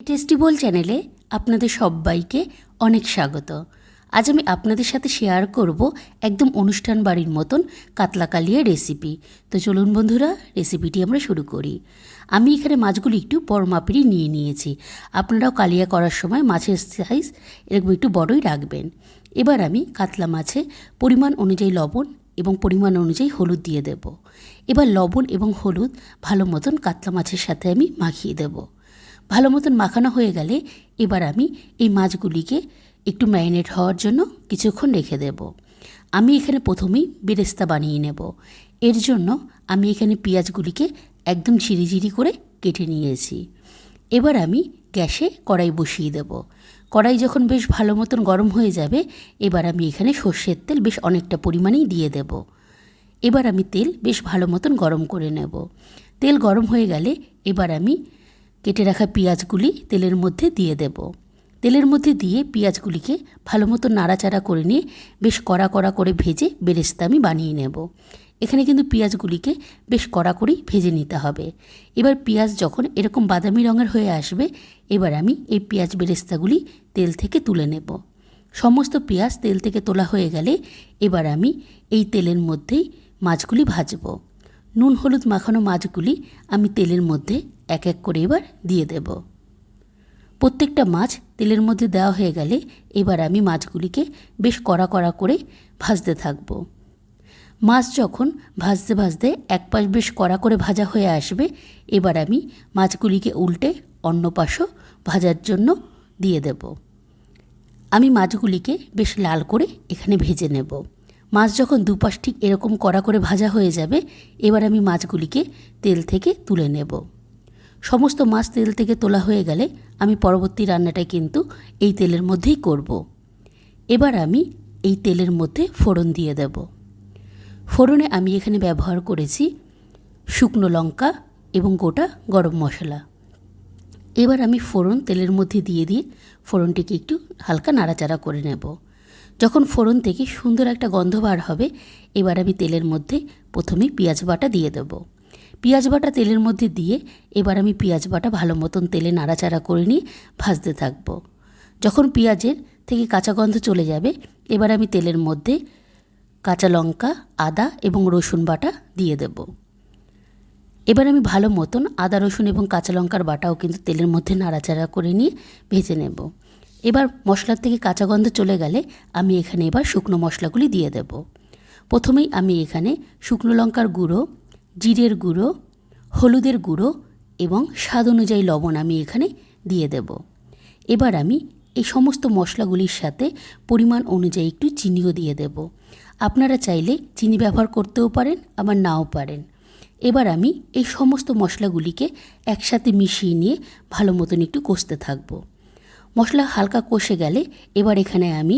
টেস্টিবল চ্যানেলে আপনাদের সবাইকে অনেক স্বাগত। আজ আমি আপনাদের সাথে শেয়ার করব একদম অনুষ্ঠান বাড়ির মতন কাতলা কালিয়া রেসিপি তো চলুন বন্ধুরা রেসিপিটি আমরা শুরু করি। আমি এখানে মাছগুলি একটু বড় মাপেরই নিয়ে নিয়েছি। আপনারাও কালিয়া করার সময় মাছের সাইজ এরকম একটু বড়ই রাখবেন। এবার আমি কাতলা মাছে পরিমাণ অনুযায়ী লবণ এবং পরিমাণ অনুযায়ী হলুদ দিয়ে দেব। এবার লবণ এবং হলুদ ভালো মতন কাতলা মাছের সাথে আমি মাখিয়ে দেবো। ভালো মতন মাখানো হয়ে গেলে এবার আমি এই মাছগুলিকে একটু ম্যারিনেট হওয়ার জন্য কিছুক্ষণ রেখে দেব। আমি এখানে প্রথমেই বেরেস্তা বানিয়ে নেব। এর জন্য আমি এখানে পেঁয়াজগুলিকে একদম ঝিরিঝিরি করে কেটে নিয়েছি। এবার আমি গ্যাসে কড়াই বসিয়ে দেব। কড়াই যখন বেশ ভালো মতন গরম হয়ে যাবে, এবার আমি এখানে সর্ষের তেল বেশ অনেকটা পরিমাণেই দিয়ে দেব। এবার আমি তেল বেশ ভালো মতন গরম করে নেব। তেল গরম হয়ে গেলে এবার আমি কেটে রাখা পেঁয়াজগুলি তেলের মধ্যে দিয়ে দেব। তেলের মধ্যে দিয়ে পেঁয়াজগুলিকে ভালো মতো নাড়াচাড়া করে নিয়ে বেশ কড়া কড়া করে ভেজে বেরেস্তা আমি বানিয়ে নেব। এখানে কিন্তু পেঁয়াজগুলিকে বেশ কড়া করেই ভেজে নিতে হবে। এবার পেঁয়াজ যখন এরকম বাদামি রঙের হয়ে আসবে, এবার আমি এই পেঁয়াজ বেরেস্তাগুলি তেল থেকে তুলে নেব। সমস্ত পেঁয়াজ তেল থেকে তোলা হয়ে গেলে এবার আমি এই তেলের মধ্যেই মাছগুলি ভাজবো। নুন, হলুদ মাখানো মাছগুলি আমি তেলের মধ্যে এক এক করে এবার দিয়ে দেব। প্রত্যেকটা মাছ তেলের মধ্যে দেওয়া হয়ে গেলে এবার আমি মাছগুলিকে বেশ কড়া কড়া করে ভাজতে থাকব। মাছ যখন ভাজতে ভাজতে এক পাশ বেশ কড়া করে ভাজা হয়ে আসবে, এবার আমি মাছগুলিকে উল্টে অন্য পাশও ভাজার জন্য দিয়ে দেব। আমি মাছগুলিকে বেশ লাল করে এখানে ভেজে নেব। মাছ যখন দুপাশ ঠিক এরকম কড়া করে ভাজা হয়ে যাবে, এবার আমি মাছগুলিকে তেল থেকে তুলে নেব। সমস্ত মাছ তেল থেকে তোলা হয়ে গেলে আমি পরবর্তী রান্নাটাই কিন্তু এই তেলের মধ্যেই করব। এবার আমি এই তেলের মধ্যে ফোড়ন দিয়ে দেব। ফোড়নে আমি এখানে ব্যবহার করেছি শুকনো লঙ্কা এবং গোটা গরম মশলা। এবার আমি ফোড়ন তেলের মধ্যে দিয়ে দিয়ে ফোড়নটিকে একটু হালকা নাড়াচাড়া করে নেব। যখন ফোড়ন থেকে সুন্দর একটা গন্ধ বার হবে, এবার আমি তেলের মধ্যে প্রথমে পেঁয়াজ বাটা দিয়ে দেব। পেঁয়াজ বাটা তেলের মধ্যে দিয়ে এবার আমি পেঁয়াজ বাটা ভালো মতন তেলে নাড়াচাড়া করে নিয়ে ভাজতে থাকব। যখন পেঁয়াজের থেকে কাঁচা গন্ধ চলে যাবে, এবার আমি তেলের মধ্যে কাঁচা লঙ্কা, আদা এবং রসুন বাটা দিয়ে দেব। এবার আমি ভালো মতন আদা, রসুন এবং কাঁচা লঙ্কার বাটাও কিন্তু তেলের মধ্যে নাড়াচাড়া করে নিয়ে ভেজে নেব। এবার মশলার থেকে কাঁচা গন্ধ চলে গেলে আমি এখানে এবার শুকনো মশলাগুলি দিয়ে দেব। প্রথমেই আমি এখানে শুকনো লঙ্কার গুঁড়ো, জিরের গুঁড়ো, হলুদের গুঁড়ো এবং স্বাদ অনুযায়ী লবণ আমি এখানে দিয়ে দেব। এবার আমি এই সমস্ত মশলাগুলির সাথে পরিমাণ অনুযায়ী একটু চিনিও দিয়ে দেব। আপনারা চাইলে চিনি ব্যবহার করতেও পারেন, আবার নাও পারেন। এবার আমি এই সমস্ত মশলাগুলিকে একসাথে মিশিয়ে নিয়ে ভালো মতন একটু কষতে থাকব। মশলা হালকা কষে গেলে এবার এখানে আমি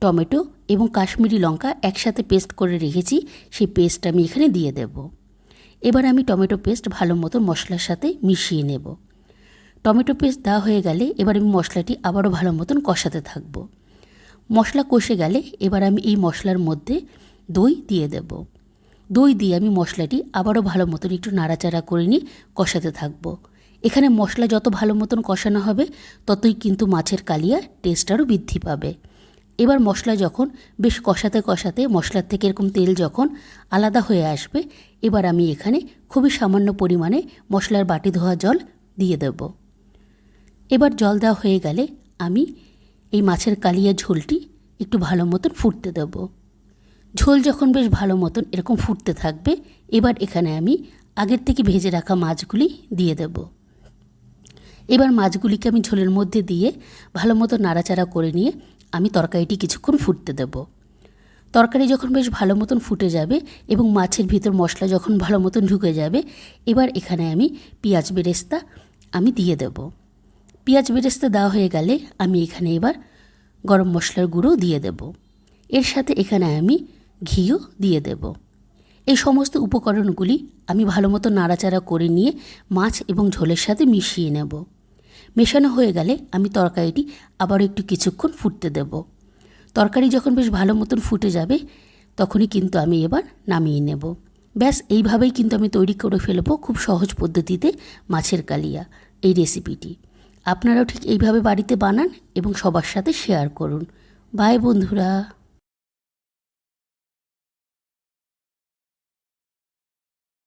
টমেটো এবং কাশ্মীরি লঙ্কা একসাথে পেস্ট করে রেখেছি, সেই পেস্ট আমি এখানে দিয়ে দেব। এবার আমি টমেটো পেস্ট ভালো মতো মশলার সাথে মিশিয়ে নেব। টমেটো পেস্ট দেওয়া হয়ে গেলে এবার আমি মশলাটি আবারও ভালো মতন কষাতে থাকব। মশলা কষে গেলে এবার আমি এই মশলার মধ্যে দই দিয়ে দেব। দই দিয়ে আমি মশলাটি আবারও ভালো মতন একটু নাড়াচাড়া করে নিয়ে কষাতে থাকব। এখানে মশলা যত ভালো মতন কষানো হবে, ততই কিন্তু মাছের কালিয়া টেস্ট আরও বৃদ্ধি পাবে। এবার মশলা যখন বেশ কষাতে কষাতে, মশলার থেকে এরকম তেল যখন আলাদা হয়ে আসবে, এবার আমি এখানে খুবই সামান্য পরিমাণে মশলার বাটি ধোয়া জল দিয়ে দেব। এবার জল দেওয়া হয়ে গেলে আমি এই মাছের কালিয়া ঝোলটি একটু ভালো মতন ফুটতে দেব। ঝোল যখন বেশ ভালো মতন এরকম ফুটতে থাকবে, এবার এখানে আমি আগের থেকে ভেজে রাখা মাছগুলি দিয়ে দেবো। এবার মাছগুলিকে আমি ঝোলের মধ্যে দিয়ে ভালো মতো নাড়াচাড়া করে নিয়ে আমি তরকারিটি কিছুক্ষণ ফুটতে দেব। তরকারি যখন বেশ ভালো মতন ফুটে যাবে এবং মাছের ভিতর মশলা যখন ভালো মতন ঢুকে যাবে, এবার এখানে আমি পেঁয়াজ বেরেস্তা আমি দিয়ে দেব। পেঁয়াজ বেরেস্তা দেওয়া হয়ে গেলে আমি এখানে এবার গরম মশলার গুঁড়ো দিয়ে দেব। এর সাথে এখানে আমি ঘিও দিয়ে দেব। এই সমস্ত উপকরণগুলি আমি ভালো মতো নাড়াচাড়া করে নিয়ে মাছ এবং ঝোলের সাথে মিশিয়ে নেব। মেশানো হয়ে গেলে আমি তরকারিটি আবার একটু কিছুক্ষণ ফুটতে দেব। তরকারি যখন বেশ ভালো মতন ফুটে যাবে, তখনই কিন্তু আমি এবার নামিয়ে নেব। ব্যাস, এইভাবেই কিন্তু আমি তৈরি করে ফেলব খুব সহজ পদ্ধতিতে মাছের কালিয়া, এই রেসিপিটি। আপনারাও ঠিক এইভাবে বাড়িতে বানান এবং সবার সাথে শেয়ার করুন। বাই বন্ধুরা।